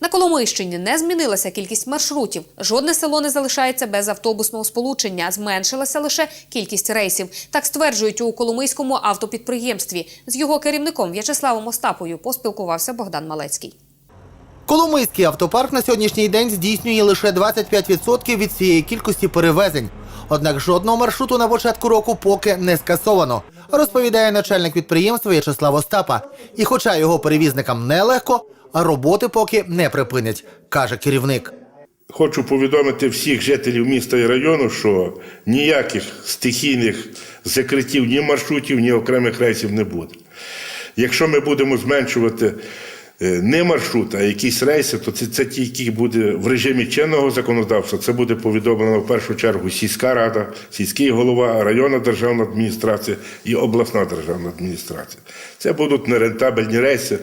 На Коломийщині не змінилася кількість маршрутів. Жодне село не залишається без автобусного сполучення. Зменшилася лише кількість рейсів. Так стверджують у Коломийському автопідприємстві. З його керівником В'ячеславом Остапою поспілкувався Богдан Малецький. Коломийський автопарк на сьогоднішній день здійснює лише 25% від всієї кількості перевезень. Однак жодного маршруту на початку року поки не скасовано, розповідає начальник підприємства В'ячеслав Остапа. І хоча його перевізникам нелегко, роботи поки не припинять, каже керівник. Хочу повідомити всіх жителів міста і району, що ніяких стихійних закриттів ні маршрутів, ні окремих рейсів не буде. Якщо ми будемо зменшувати не маршрут, а якісь рейси, то це, це тільки буде в режимі чинного законодавства. Це буде повідомлено в першу чергу сільська рада, сільський голова, районна державна адміністрація і обласна державна адміністрація. Це будуть нерентабельні рейси,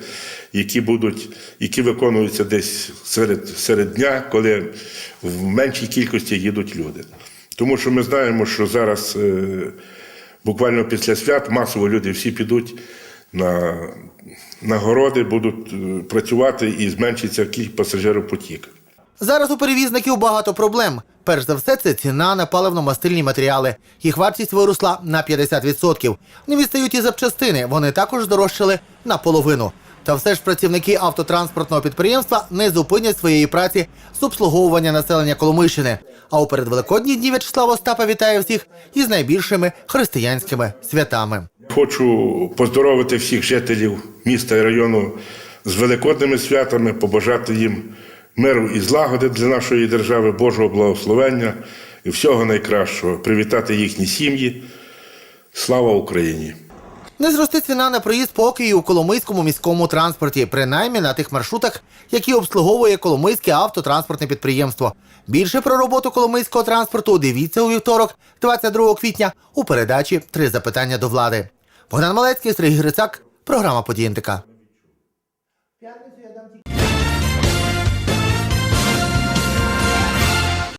які будуть, які виконуються десь серед, серед дня, коли в меншій кількості їдуть люди. Тому що ми знаємо, що зараз е, буквально після свят масово люди всі підуть на, на городи, будуть е, працювати і зменшиться кількість пасажиропотік. Зараз у перевізників багато проблем. Перш за все, це ціна на паливно-мастильні матеріали. Їх вартість виросла на 50%. Не відстають і запчастини. Вони також здорожчали наполовину. Та все ж працівники автотранспортного підприємства не зупинять своєї праці з обслуговування населення Коломийщини. А у передвеликодні дні В'ячеслав Остапа вітає всіх із найбільшими християнськими святами. Хочу поздоровити всіх жителів міста і району з великодними святами, побажати їм миру і злагоди для нашої держави, Божого благословення і всього найкращого, привітати їхні сім'ї. Слава Україні! Не зросте ціна на проїзд поки і у Коломийському міському транспорті, принаймні на тих маршрутах, які обслуговує Коломийське автотранспортне підприємство. Більше про роботу Коломийського транспорту дивіться у вівторок, 22 квітня, у передачі Три запитання до влади. Богдан Малецький, Сергій Грицак, програма «Події НТК».